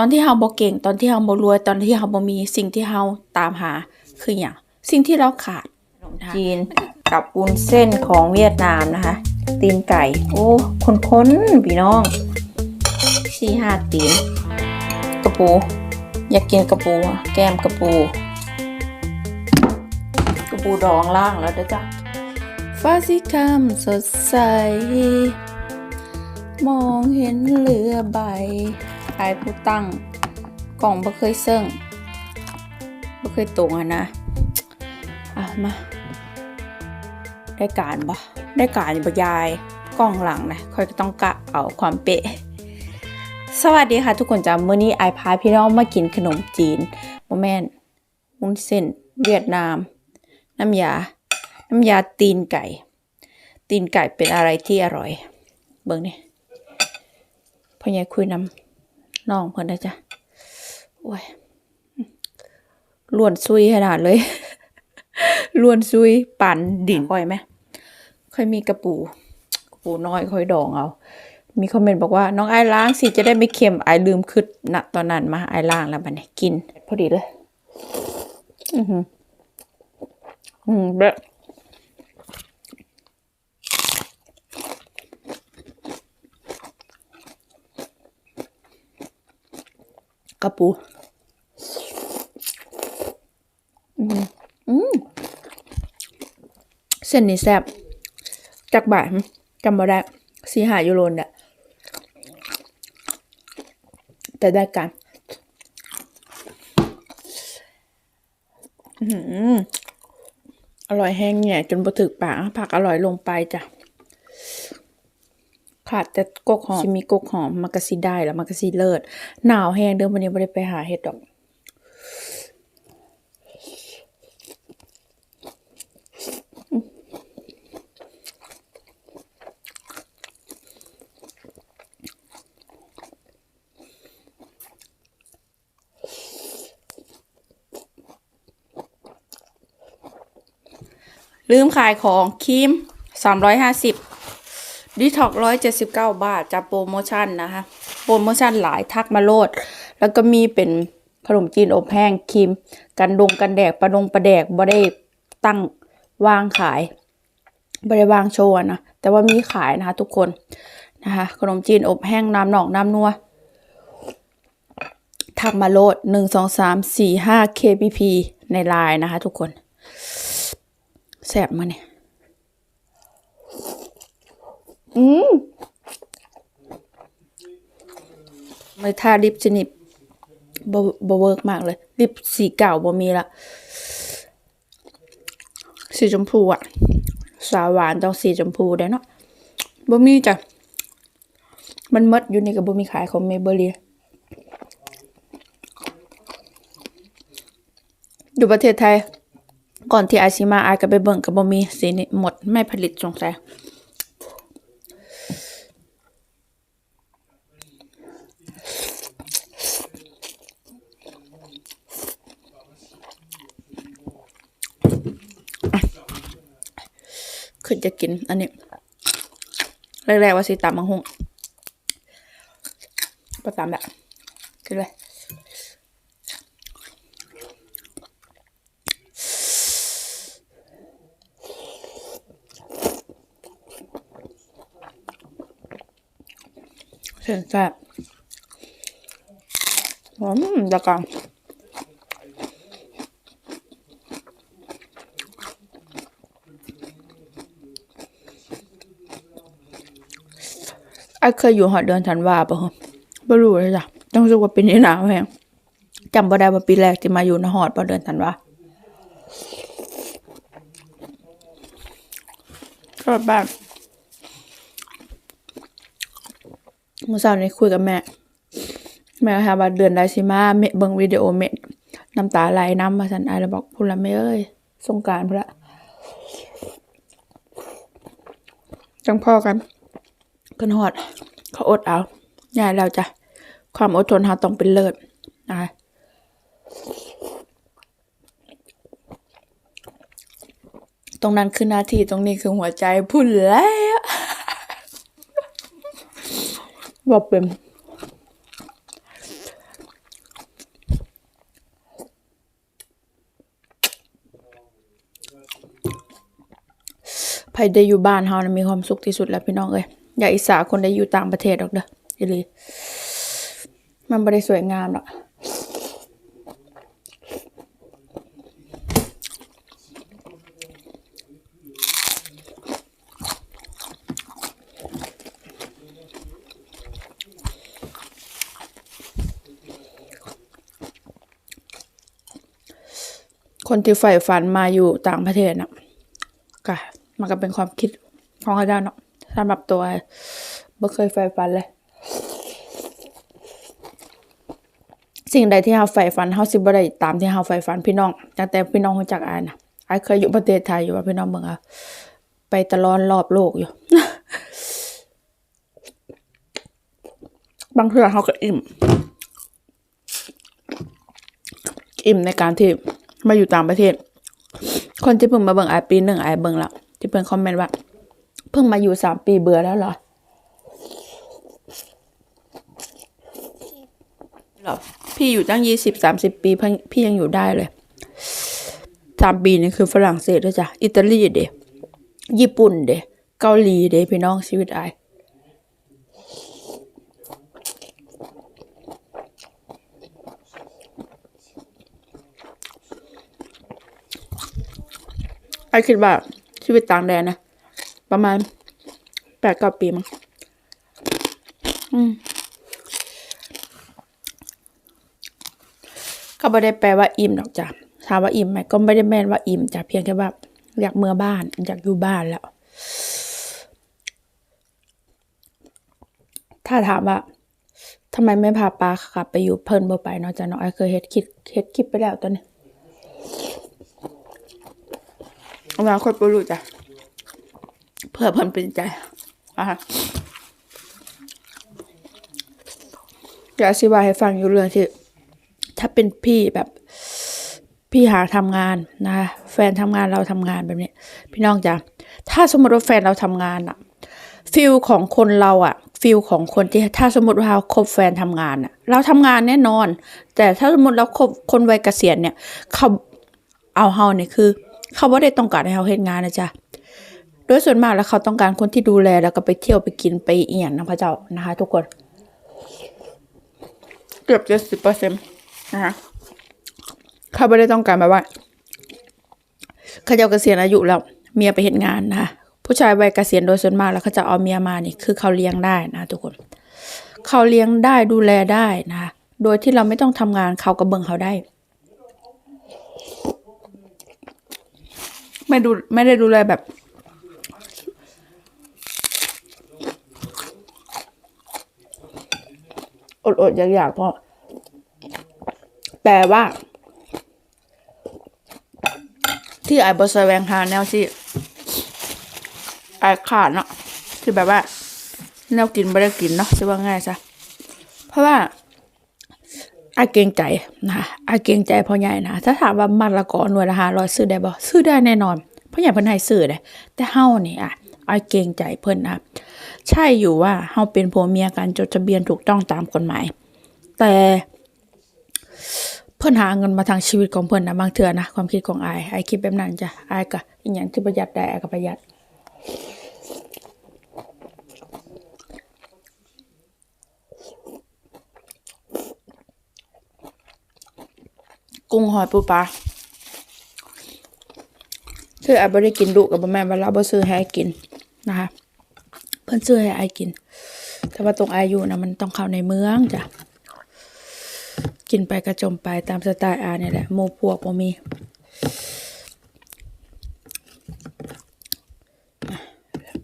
อนที่เฮาบ่เก่ง ตอนที่เฮาบ่รวย ตอนที่เฮาบ่มีสิ่งที่เฮาตามหาคือหยังสิ่งที่เราขาดขนมทานจีนกับวุ้นเส้นของเวียดนามนะคะ ตีนไก่ โอ้ค้นๆพี่น้องสี่ห้าตีน กระปู อยากกินกระปูอะแก้มกระปู กระปูดองล่างแล้วเด้อจ้ะฟ้าสีครามสดใส มองเห็นเรือใบ ขายผู้ตั้งกล่องบ่เคยเซิ่งบ่เคยตรงอะนะ อะมา ได้การบ่ได้การยู่บ่ยายกล้องหลังนะค่อยก็ต้องกะเอาความเป๊ะสวัสดีค่ะทุกคนจ้ามื้อนี้ไอายพาพี่น้องมากินขนมจีนบ่แม่นวุ้นเส้น เวียดนาม น้ำยา น้ำยาตีนไก่ ตีนไก่เป็นอะไรที่อร่อย เบิ่งนี่พ่อใหญ่คุยนำ น้องเพิ่นนะจ๊ะโอ้ยล้วนซุยขนาดเลยล้วนซุยปั่นดิ่งค่อยไหมค่อยมีกระปูกระปูน้อยค่อยดองเอา มีคอมเมนต์บอกว่า น้องไอายล้างสิจะได้ไม่เค็มไอายลืมคิดณตอนนั้นมาไอายล้างแล้วบัดนี้กิน พอดีเลย อือหืออืมเบะ กระปู อืมอืมเส้นนี้แซ่บจากบาทจำมาได้สีหายูโรนเนี่ยแต่ได้กันอื้อร่อยแห้งเนี่ย จนบ่ถึกปากผักอร่อยลงไปจ้ะ ขาดแต่กกหอมชิมีกกหอมมักกะซีได้แล้วมักกะซีเลิศหนาวแห้งเดิมวันนี้ไม่ได้ไปหาเห็ดดอกลืมขายของครีม350 ดีท็อกร้อยเจ็ดสิบเก้าบาทจะโปรโมชั่นนะคะ โปรโมชั่นหลายทักมาโลด แล้วก็มีเป็นขนมจีนอบแห้งครีม กันดงกันแดกประดงประแดกบ่ได้ตั้งวางขายบ่ได้วางโชว์นะ แต่ว่ามีขายนะคะทุกคนนะคะ ขนมจีนอบแห้งน้ำหนองน้ำนัวทักมาโลดหนึ่งสองสามสี่ห้า kpp ในไลน์นะคะทุกคนแสบมาเนี่ย อืมไม่ทาลิปชนิดบบเวิร์กมากเลย ลิปสีเก่าบ่มีละ สีชมพูอะสาวหวานต้องสีชมพูได้เนาะบ่มีจ้ะ มันหมดอยู่ในกับบ่มีขายของเมเบลีอยู่ประเทศไทย ก่อนที่อาชิมาอายก็ไปเบิ่งกับบมีสีนี้หมดไม่ผลิตสงสัย คือจะกิน อันนี้ แรกๆว่าสิตามมังหงประตามแบบกินเลยเสียงแซ่บอืมตะกัง ไอ้เคยอยู่หอดเดือนธันวาปะฮะไม่รู้เลยจ้ะต้องรู้ว่าปีนี้หนาวแฮงจำบ่ได้ว่าปีแรกที่มาอยู่ในหอดปะเดือนธันวาก็บ้านเมื่อเช้านี้คุยกับแม่ แม่ค่ะว่าเดือนไดสิมาเมเบิ่งวิดีโอเมะน้ำตาไหลน้ำมาสันไอแล้วบอกพูดละไม่เอ้ยสงกรารพนละจังพ่อกัน เพิ่นหอด เขาอดเอาง่ายแล้วจ้ะ ความอดทนเราต้องเป็นเลิศนะตรงนั้นคือหน้าที่ตรงนี้คือหัวใจพุ่นแล้วบอกเป็นไครได้อยู่บ้านเฮานะมีความสุขที่สุดแล้วพี่น้องเอ้ย อย่าอิจฉาคนได้อยู่ต่างประเทศดอกเด้ออีลีมันบ่ได้สวยงามหรอกคนที่ใฝ่ฝันมาอยู่ต่างประเทศน่ะก็มันก็เป็นความคิดของเขาเจ้าเนาะ สำหรับตัวบ่เคยใฝ่ฝันเลย สิ่งใดที่เราใฝ่ฝันเราสิบ่ได้ตามที่เราใฝ่ฝันพี่น้องตั้งแต่พี่น้องรู้จักอายนะอายเคยอยู่ประเทศไทยอยู่ว่าพี่น้องเบิ่งอาไปตลอดรอบโลกอยู่ บางเทื่อเขาก็อิ่ม อิ่มในการที่มาอยู่ต่างประเทศ คนที่เพิ่งมาเบิ่งอายปีหนึ่งอายเบิ่งแล้วที่เพิ่งคอมเมนต์ว่า เพิ่งมาอยู่สามปีเบื่อแล้วเหรอหรอพี่อยู่ตั้งยี่สิบสามสิบปีพี่ยังอยู่ได้เลยสามปีนี่คือฝรั่งเศสด้วยจ้ะอิตาลีเดญี่ปุ่นเดเกาหลีเดพี่น้องชีวิตอายไอคิดว่าชีวิตต่างแดนนะ ประมาณแปดเก้าปีมั้งอืมก็ไม่ได้แปลว่าอิ่มหรอกจ้ะถามว่าอิ่มไหมก็ไม่ได้แม่นว่าอิ่มจ้ะเพียงแค่ว่าอยากเมื่อบ้าน อยากอยู่บ้านแล้ว ถ้าถามว่าทำไมไม่พาปลากลับไปอยู่เพิ่นบ่ไปเนาะจ้ะเนาะไอเคยเฮ็ดคลิปเฮ็ดคลิปไปแล้วตอนนี้อนาคตบ่รู้จ้ะ พื่อเพิ่นเป็นใจอะเดี๋ยวอธิบายให้ฟังอยู่เรื่องที่ ถ้าเป็นพี่แบบ พี่หาทำงานนะคะแฟนทำงานเราทำงานแบบนี้ พี่น้องจ้ะถ้าสมมติว่าแฟนเราทำงานอะฟิลของคนเราอะฟิลของคนที่ถ้าสมมติว่าเราคบแฟนทำงานอะเราทำงานแน่นอน แต่ถ้าสมมติเราคบคนวัยเกษียณเนี่ย เขาเอาเฮาเนี่ยคือ เขาไม่ได้ต้องการให้เราเฮ็ดงานนะจ๊ะ ดยส่วนมากแล้วเขาต้องการคนที่ดูแลแล้วก็ไปเที่ยวไปกินไปเอียนนะพระเจ้านะคะ ทุกคน เกือบจะสิบเปอร์เซ็นต์นะคะเขาไม่ได้ต้องการแบบว่าเขาจะเกษียณอายุแล้วเมียไปเห็นงานนะคะผู้ชายวัยเกษียณโดยส่วนมากแล้วเขาจะเอาเมียมานี่คือเขาเลี้ยงได้นะทุกคน เขาเลี้ยงได้ดูแลได้นะคะโดยที่เราไม่ต้องทำงานเขาก็เบิ่งเขาได้ไม่ดูไม่ได้ดูแลแบบ อดอดๆอยากๆเพราะแต่ว่า ที่ไอ้บอสแวงหาแนวที่ไอ้ขาดเนาะคือแบบว่า แนวกินไม่ได้กินเนาะจะว่าง่ายซะเพราะว่าไอ้เกงใจนะคะไอ้เกงใจพ่อใหญ่นะถ้าถามว่ามันละกอหน่วยละหาร้อยซื้อได้บ่ซื้อได้แน่นอนพ่อใหญ่เพิ่นให้ซื้อเลยแต่เฮานี่อะ ไอ้เกรงใจเพิ่นนะใช่อยู่ว่าเฮาเป็นผัวเมียกันจดทะเบียนถูกต้องตามกฎหมาย แต่เพิ่นหาเงินมาทางชีวิตของเพิ่นนะบางเทื่อนะความคิดของอายอายคิดแบบนั้นจ้ะอายก็อหย่างที่ประหยัดได้อายก็ประหยัดกุ้งหอยปูปลาคืออายบ่ได้กินดุกับแม่นว่าเราบ่ซื้อให้กิน นะคะ เพิ่นซื้อให้อายกิน แต่ว่าตรงอายุนะมันต้องเข้าในเมืองจ้ะ กินไปกระจมไปตามสไตล์อาเนี่ยแหละหมู่พวกบ่มี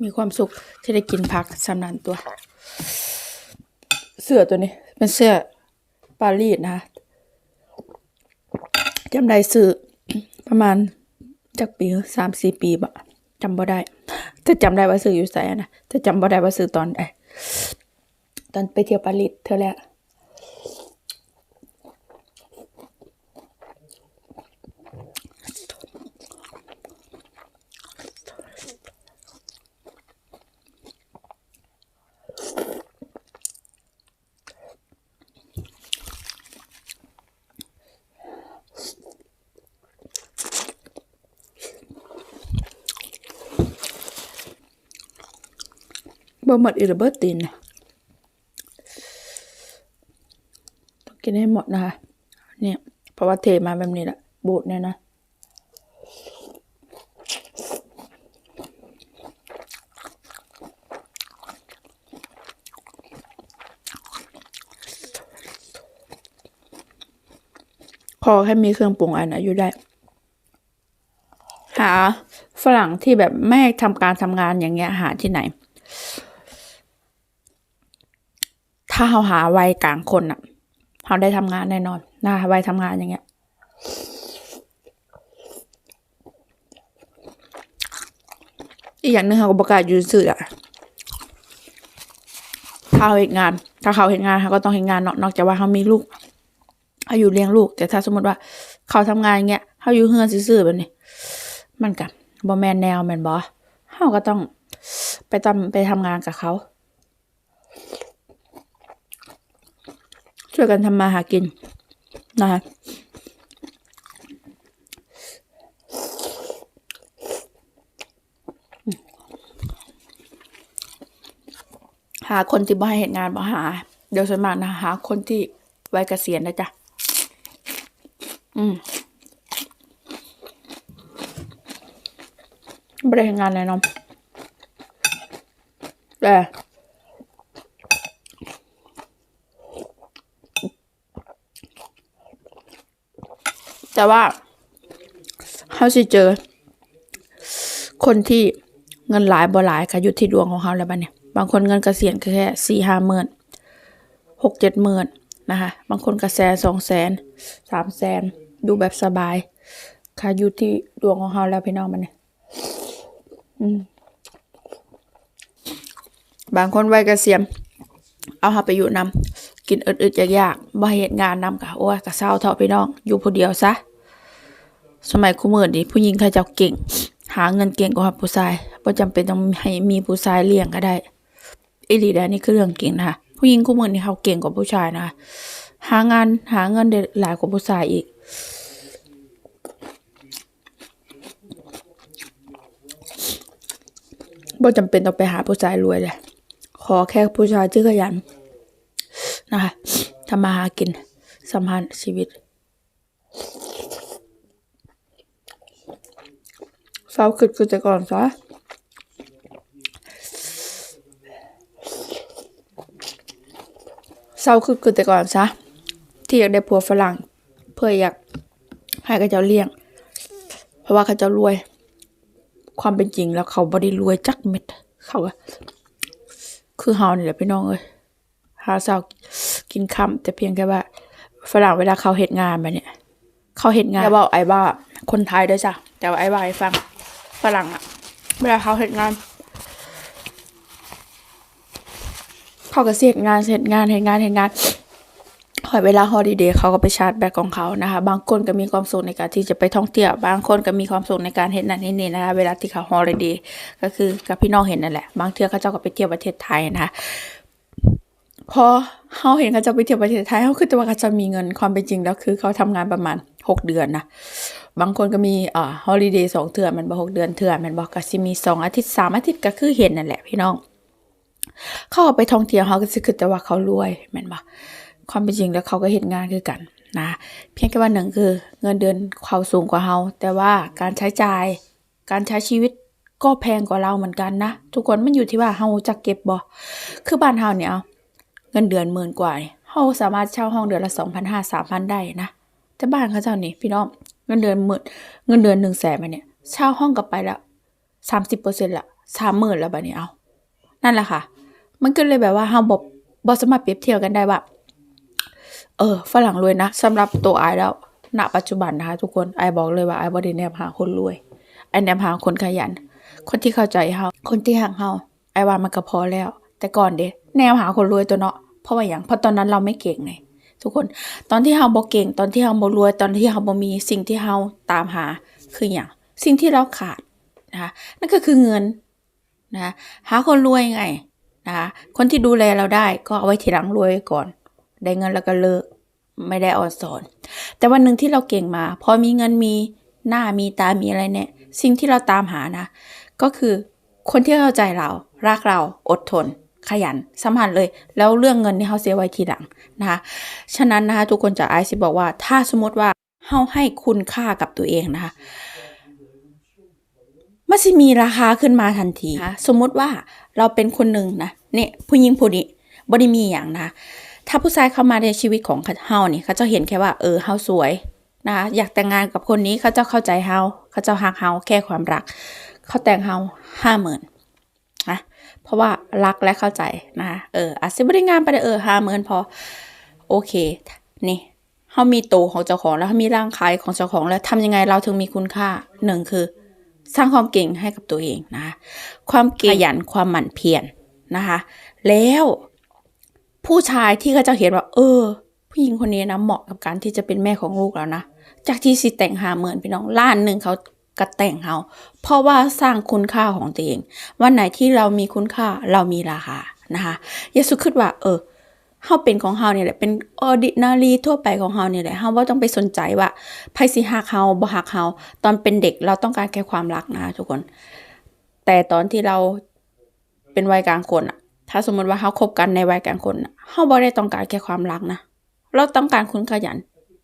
มีความสุขที่ได้กินผักสำนันตัว เสื้อตัวนี้ เป็นเสื้อปารีสนะคะจำได้ซื้อประมาณจากปีสามสี่ปีบะ จำบ่ได้แต่จำได้ว่าซื้ออยู่ไสอะนะแต่จำบ่ได้ว่าซื้อตอนไอตอนไปเที่ยวปารีสเธอแหละ บ่หมดอีระเบิดตีนนะต้องกินให้หมดนะคะ เนี่ย เพราะว่าเทมาแบบนี้แหละบูดเนี่ยนะพอแค่มีเครื่องปรุงอันนะอยู่ได้ หาฝรั่งที่แบบไม่ทำการทำงานอย่างเงี้ยหาที่ไหน ถ้าเราหาวัยกลางคนอะเราได้ทำงานแน่นอนนะวัยทำงานอย่างเงี้ยอีกอย่างหนึ่งเขาก็ประกาศยืนสื่ออะถ้าเขาเห็นงาน ถ้าเขาเห็นงานเขาก็ต้องเห็นงานเนาะนอกจากว่าเขามีลูกเขาอยู่เลี้ยงลูก แต่ถ้าสมมติว่าเขาทำงานอย่างเงี้ยเขาอยู่เฮือนซื่อๆแบบนี้ มันกับบ่แมนแนวแมนบอเขาก็ต้องไปทำไปทำงานกับเขา ช่วยกันทำมาหากินนะคะหาคนที่บ่ให้เห็นงานบ่หา เดี๋ยวส่วนมานะหาคนที่ไว้เกษียณนะจ๊ะ อืมไม่ได้เห็นงานแน่นอนแต่ แต่ว่าเขาสิเจอ คนที่เงินหลายบ่หลายค่ะอยู่ที่ดวงของเขาแล้วบ้านเนี่ยบางคนเงินเกษียณก็แค่สี่ห้าหมื่นหกเจ็ดหมื่นนะคะบางคนก็แสสองแสนสามแสนดูแบบสบาย ค่ะอยู่ที่ดวงของเขาแล้วพี่น้องมันเนี่ยบางคนวัยเกษียณเอาเขาไปอยู่นำ กินอึดๆยากๆบ่เฮ็ดงานนำกะโอ้ยกะเศร้าเถอะพี่น้องอยู่ผู้เดียวซะ สมัยคุมือนี้ผู้หญิงเขาเจ้าเก่ง หาเงินเก่งกว่าผู้ชายบ่จำเป็นต้องให้มีผู้ชายเลี้ยงก็ได้อีหลีแดนี่คือเรื่องเก่งนะคะผู้หญิงคุมือนี้เขาเก่งกว่าผู้ชายนะคะหางานหาเงินได้หลายกว่าผู้ชายอีก บ่จำเป็นต้องไปหาผู้ชายรวยเลย ขอแค่ผู้ชายที่ขยัน นะคะทำมาหากินสัมพันธ์ชีวิตเศร้าขึ้นคือแต่ก่อนซะเศร้าขึ้นคือแต่ก่อนซะที่อยากได้ผัวฝรั่ง เพื่ออยากให้เขาเจ้าเลี้ยง เพราะว่าเขาเจ้ารวย ความเป็นจริงแล้วเขาบ่ได้รวยจักเม็ด เขาก็คือเฮานี่แหละพี่น้องเอ้ยหาเช้า กินค่ำแต่เพียงแค่ว่าฝรั่งเวลาเขาเฮ็ดงานมาเนี่ย เขาเฮ็ดงานแต่ว่าไอ้บ้าคนไทยด้วยจ้ะแต่ว่าไอ้บ้าให้ฟังฝรั่งอะเวลาเขาเฮ็ดงาน เขาก็เสร็จงานเสร็จงานเฮ็ดงานเฮ็ดงานหอยเวลาฮอลิเดย์เขาก็ไปชาร์จแบตของเขานะคะ บางคนก็มีความสุขในการที่จะไปท่องเที่ยว บางคนก็มีความสุขในการเห็นนั่นเห็นนี่นะคะ เวลาที่เขาฮอลิเดย์ก็คือกับพี่น้องเห็นนั่นแหละ บางเที่ยวเขาเจ้าก็ไปเที่ยวประเทศไทยนะคะ พอเขาเห็นเขาจะไปเที่ยวประเทศไทยเขาคือต่ว่าเขาจะมีเงินความเป็นจริงแล้วคือเขาทำงานประมาณหกเดือนนะบางคนก็มีอ่าฮอลิเดย์สองเถื่อนมันบอกหกเดือนเถื่อนมันบอกก็สิมีสองอาทิตย์สามอาทิตย์ก็คือเห็นนั่นแหละพี่น้อง เขาเอาไปท่องเที่ยวเขาก็สิคือแต่ว่าเขารวยแม่นบ่ความเป็นจริงแล้วเขาก็เห็นงานคือกันนะเพียงแค่ว่าหนึ่งคือเงินเดือนเขาสูงกว่าเราแต่ว่าการใช้จ่าย การใช้ชีวิตก็แพงกว่าเราเหมือนกันนะทุกคนมันอยู่ที่ว่าเฮาจะเก็บบ่คือบ้านเฮาเนี่ยเอา งินเดือนหมื่นกว่าเนี่ยเฮาสามารถเช่าห้องเดือนละ2,500 3,000ได้นะแต่บ้านเขาเจ้านี่พี่น้องเงินเดือนหมื่นเงินเดือน1 0 0 0 0แสนมาเนี่ยเช่าห้องกลับไปละ30%ละ30,000แล้วบัดนี้เอานั่นแหละค่ะ มันก็เลยแบบว่าเฮาบ่บ่สมารถเปรียบเทียบกันได้ว่าเออฝรั่งรวยนะสำหรับตัวไอแล้วณปัจจุบันนะคะทุกคนไอบอกเลยว่าไอบ่ได้แนบหาคนรวยไอแนบหาคนขยัน คนที่เข้าใจเฮาคนที่หักเฮาไอว่ามันก็พอแล้ว แต่ก่อนเด้แนวหาคนรวยตัวเนาะ เพราะว่าหยังเพราะตอนนั้นเราไม่เก่งไงทุกคนตอนที่เฮาบ่เก่ง ตอนที่เฮาบ่รวย ตอนที่เฮาบ่มีสิ่งที่เฮาตามหาคือหยังสิ่งที่เราขาดนะคะนั่นก็คือเงินนะคะหาคนรวยไงนะคะคนที่ดูแลเราได้ก็เอาไว้ทีหลังรวยไว้ก่อน ได้เงินแล้วก็เลิกไม่ได้อ่อนสอน แต่วันหนึ่งที่เราเก่งมา พอมีเงินมีหน้ามีตามีอะไรเนี่ย สิ่งที่เราตามหานะ ก็คือคนที่เข้าใจเรา รักเราอดทน ขยันสำคัญเลย แล้วเรื่องเงินนี่เขาเสียไว้ทีหลังนะคะฉะนั้นนะคะทุกคนจะไอซิบอกว่า ถ้าสมมติว่าเฮาให้คุณค่ากับตัวเองนะคะมันสิมีราคาขึ้นมาทันทีนะคะสมมติว่าเราเป็นคนหนึ่งนะเนี่ยผู้หญิงผู้นี้บ่ได้มีอย่างนะถ้าผู้ชายเข้ามาในชีวิตของเฮาเนี่ยเขาจะเห็นแค่ว่าเออเฮาสวยนะคะอยากแต่งงานกับคนนี้เขาจะเข้าใจเฮาเขาจะหักเฮาแค่ความรัก เขาแต่งเฮาห้าหมื่นนะ เพราะว่ารักและเข้าใจนะคะเอออาจจะบริงานไปเออห้าหมื่นพอ โอเค นี่เฮามีตัวของเจ้าของแล้วเฮามีร่างกายของเจ้าของแล้วทำยังไงเราถึงมีคุณค่าหนึ่งคือ สร้างความเก่งให้กับตัวเองนะคะความเก่งขยันความหมั่นเพียรนะคะ แล้วผู้ชายที่เขาจะเห็นว่า เออ ผู้หญิงคนนี้นะเหมาะกับการที่จะเป็นแม่ของลูกแล้วนะจากที่สิแต่งหาเหมือนพี่น้องล้านหนึ่งเขา กระแต่งเขาเพราะว่าสร้างคุณค่าของตัวเอง วันไหนที่เรามีคุณค่าเรามีราคานะคะยสุคิดว่า เออเฮาเป็นของเฮาเนี่ยแหละเป็น ordinary ทั่วไปของเฮาเนี่ยแหละเฮาบ่าต้องไปสนใจว่าไผสิฮักเฮาบ่ฮักเฮาตอนเป็นเด็กเราต้องการแค่ความรักนะทุกคน แต่ตอนที่เราเป็นวัยกลางคนอะถ้าสมมติว่าเฮาคบกันในวัยกลางคนอะเฮาบ่ได้ต้องการแค่ความรักนะเราต้องการคนขยัน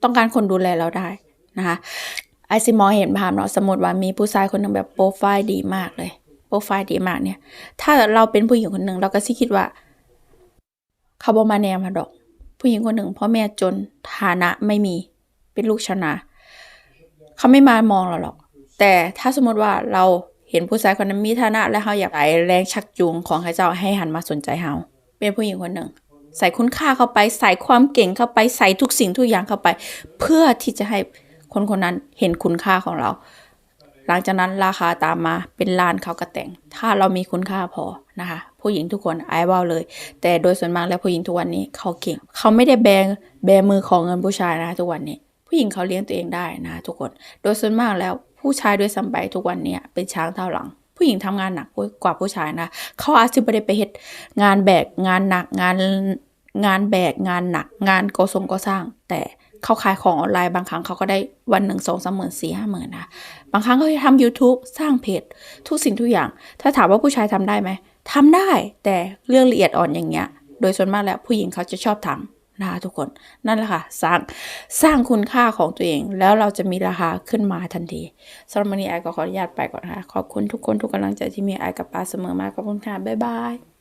ต้องการคนดูแลเราได้นะคะ ไอซิมอเห็นภาพเนาะสมมติว่ามีผู้ชายคนหนึ่งแบบโปรไฟล์ดีมากเลย โปรไฟล์ดีมากเนี่ย ถ้าเราเป็นผู้หญิงคนหนึ่งเราก็สิคิดว่า เขาบอมาแนมมาดอก ผู้หญิงคนหนึ่งพ่อแม่จนฐานะไม่มีเป็นลูกชนาเขาไม่มามองเราหรอก แต่ถ้าสมมติว่าเราเห็นผู้ชายคนนั้นมีฐานะ และเขาอยากใส่แรงชักจูงของเขาเจ้าให้หันมาสนใจเราเป็นผู้หญิงคนหนึ่ง ใส่คุณค่าเข้าไป ใส่ความเก่งเข้าไป ใส่ทุกสิ่งทุกอย่างเข้าไป เพื่อที่จะให้ คนคนนั้นเห็นคุณค่าของเรา หลังจากนั้นราคาตามมาเป็นล้านเขาก็แต่ง ถ้าเรามีคุณค่าพอนะคะ ผู้หญิงทุกคนไอ้ว่าเลย แต่โดยส่วนมากแล้วผู้หญิงทุกวันนี้เขาเก่ง เขาไม่ได้แบงแบมือของเงินผู้ชายนะทุกวันนี้ ผู้หญิงเขาเลี้ยงตัวเองได้นะทุกคน โดยส่วนมากแล้วผู้ชายด้วยซ้ำไปทุกวันนี้เป็นช้างเท่าหลังผู้หญิงทำงานหนักกว่าผู้ชายนะ เขาอาจจะไม่ได้ไปเฮ็ดงานแบกงานหนักงานงานแบกงานหนัก งานก่อสร้างก่อสร้าง แต่ เขาขายของออนไลน์บางครั้งเขาก็ได้วันหนึ่งสองสามหมื่นสี่ห้าหมื่นนะ บางครั้งเขาทำ YouTube สร้างเพจ ทุกสิ่งทุกอย่าง ถ้าถามว่าผู้ชายทำได้ไหมทำได้แต่เรื่องละเอียดอ่อนอย่างเงี้ย โดยส่วนมากแล้วผู้หญิงเขาจะชอบทำนะคะทุกคนนั่นแหละค่ะสร้างสร้างคุณค่าของตัวเอง แล้วเราจะมีราคาขึ้นมาทันทีสำหรับวันนี้ไอก็ขออนุญาตไปก่อนนะคะขอบคุณทุกคนทุกกำลังใจที่มีไอกับปาเสมอมาขอบคุณค่ะบ๊ายบาย